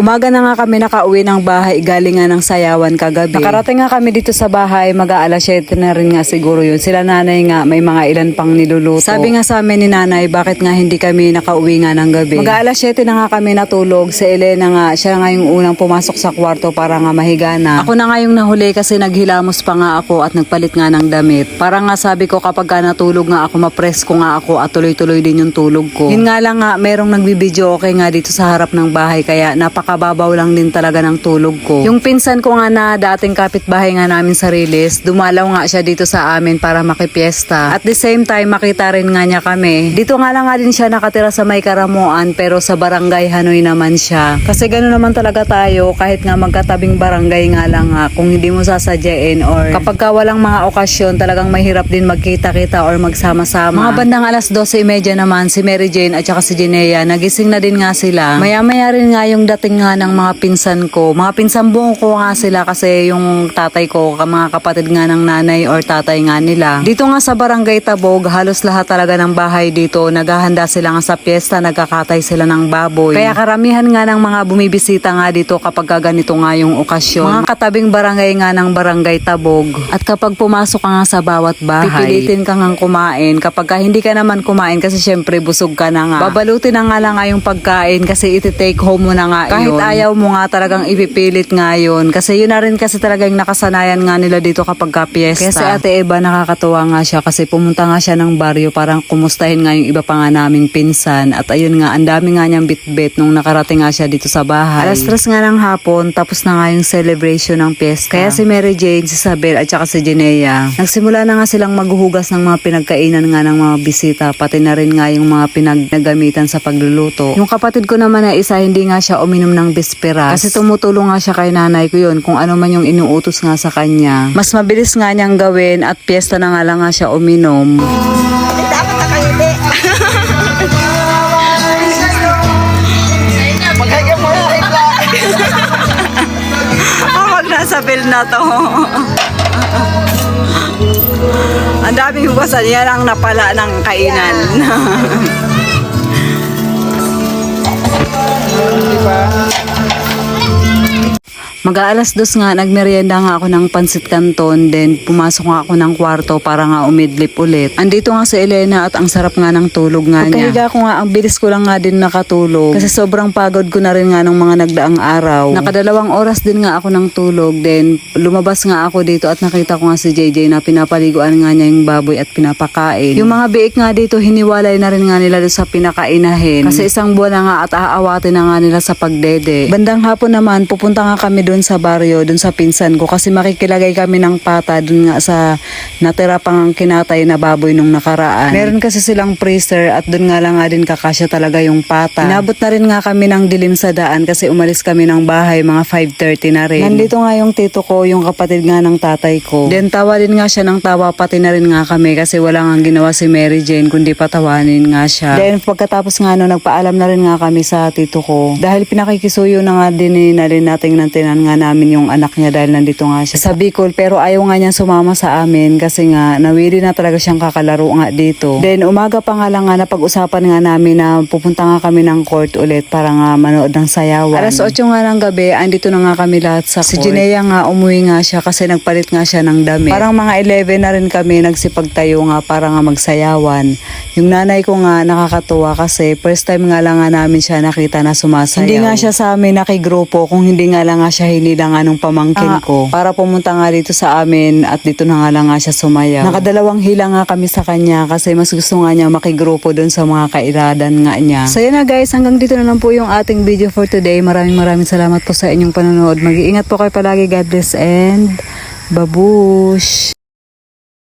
Umaga na nga kami nakauwi ng bahay galing nga ng sayawan kagabi. Nakarating nga kami dito sa bahay, mag-aalas 7 na rin nga siguro yun. Sila nanay nga may mga ilan pang niluluto. Sabi nga sa amin ni nanay, bakit nga hindi kami nakauwi nga ng gabi. Mag-aalas 7 na nga kami natulog. Si Elena nga, siya nga yung unang pumasok sa kwarto para nga mahiga na. Ako na nga yung nahuli kasi naghilamos pa nga ako at nagpalit nga ng damit. Para nga sabi ko kapag ka natulog nga ako, mapress ko nga ako at tuloy-tuloy din yung tulog ko. Yun nga lang nga, merong nagbibideo okay nga dito sa harap ng bahay kaya napakababaw lang din talaga ng tulog ko. Yung pinsan ko nga na dating kapitbahay nga namin sa Riles, dumalaw nga siya dito sa amin para makipiesta. At the same time, makita rin nga niya kami. Dito nga lang nga din siya nakatira sa may karamuan pero sa barangay Hanoy naman siya. Kasi gano'n naman talaga tayo kahit nga magkatabing barangay nga lang nga kung hindi mo sasadyain or kapag ka walang mga okasyon talagang mahirap din magkita-kita or magsama-sama. Mga bandang alas 12.30 naman si Mary Jane at saka si Jinea nagising na din nga sila. Maya-maya rin nga yung dating nga ng mga pinsan ko. Mga pinsan buong ko nga sila kasi yung tatay ko, mga kapatid nga ng nanay or tatay nga nila. Dito nga sa barangay Tabog, halos lahat talaga ng bahay dito, naghahanda sila nga sa piyesta, nagkakatay sila ng baboy. Kaya karamihan nga ng mga bumibisita nga dito kapag ka ganito nga yung okasyon. Mga katabing barangay nga ng barangay Tabog. At kapag pumasok ka nga sa bawat bahay, pipilitin ka nga kumain. Kapag ka hindi ka naman kumain kasi syempre busog ka na nga. Babalutin na nga lang nga yung pagkain kasi iti-take home mo na nga Kahit yun. ayaw mo nga talagang ipipilit nga yun. Kasi yun na rin kasi talaga yung nakasanayan nga nila dito kapag ka piyesta. Kaya si Ate Eva nakakatuwa nga siya kasi pumunta nga siya ng baryo parang kumustahin nga yung iba pa nga naming pinsan. At ayun nga, ang dami nga niyang bitbit nung nakarating nga siya dito sa bahay. Alas tres nga ng hapon, tapos na nga yung celebration ng piyesta. Kaya si Mary Jane, si Isabel at saka si Jinea, nagsimula na nga silang maghuhugas ng mga pinagkainan nga ng mga bisita, pati na rin nga yung mga pinaggamitan sa pagluluto. Yung kapatid ko naman na isa, hindi nga siya uminom ng bisperas. Kasi tumutulong nga siya kay nanay ko yun kung ano man yung inuutos nga sa kanya. Mas mabilis nga niyang gawin at piyesta na nga lang nga siya uminom. Dapat nakangiti. Magkaya mo na rin Kapag nasa bill na to. Ang daming hugasan. Yan ang napala ng kainan. Mag-aalas dos nga, nagmerienda nga ako ng pansit canton, then pumasok nga ako ng kwarto para nga umidlip ulit. Andito nga si Elena at ang sarap nga ng tulog nga niya. Pagkahiga ko nga, ang bilis ko lang nga din nakatulog. Kasi sobrang pagod ko na rin nga nung mga nagdaang araw. Nakadalawang oras din nga ako ng tulog, then lumabas nga ako dito at nakita ko nga si JJ na pinapaliguan nga niya yung baboy at pinapakain. Yung mga biik nga dito, hiniwalay na rin nga nila doon sa pinakainahin. Kasi isang buwan na nga at aawatin na nga nila sa pagdede. Bandang hapon naman, pupunta nga kami doon sa baryo, doon sa pinsan ko kasi makikilagay kami ng pata doon nga sa natira pang kinatay na baboy nung nakaraan. Meron kasi silang freezer at doon nga lang nga din kakasya talaga yung pata. Inabot na rin nga kami ng dilim sa daan kasi umalis kami ng bahay mga 5.30 na rin. Nandito nga yung tito ko, yung kapatid nga ng tatay ko. Then tawa din nga siya ng tawa pati na rin nga kami kasi wala nga ginawa si Mary Jane kundi patawanin nga siya. Then pagkatapos nga no, nagpaalam na rin nga kami sa tito ko. Dahil pinakikisuyo na nga din ni na rin nating nantinan nga namin yung anak niya dahil nandito nga siya sa Bicol. Pero ayaw nga niya sumama sa amin kasi nga nawiri na talaga siyang kakalaro nga dito. Then umaga pa nga lang nga napag-usapan nga namin na pupunta nga kami ng court ulit para nga manood ng sayawan. Alas 8 nga ng gabi, andito na nga kami lahat sa court. Si Jinea nga umuwi nga siya kasi nagpalit nga siya ng damit. Parang mga 11 na rin kami nagsipagtayo nga para nga magsayawan. Yung nanay ko nga nakakatuwa kasi first time nga lang nga namin siya nakita na sumasayaw. Hindi nga siya sa amin nakigrupo kung hindi nga lang nga siya hinila nga nung pamangkin Ah. ko. Para pumunta nga dito sa amin at dito na nga lang nga siya sumayaw. Nakadalawang hila nga kami sa kanya kasi mas gusto nga niya makigrupo doon sa mga kairadan nga niya. So yun na guys, hanggang dito na lang po yung ating video for today. Maraming maraming salamat po sa inyong panonood. Mag-iingat po kayo palagi. God bless and babush!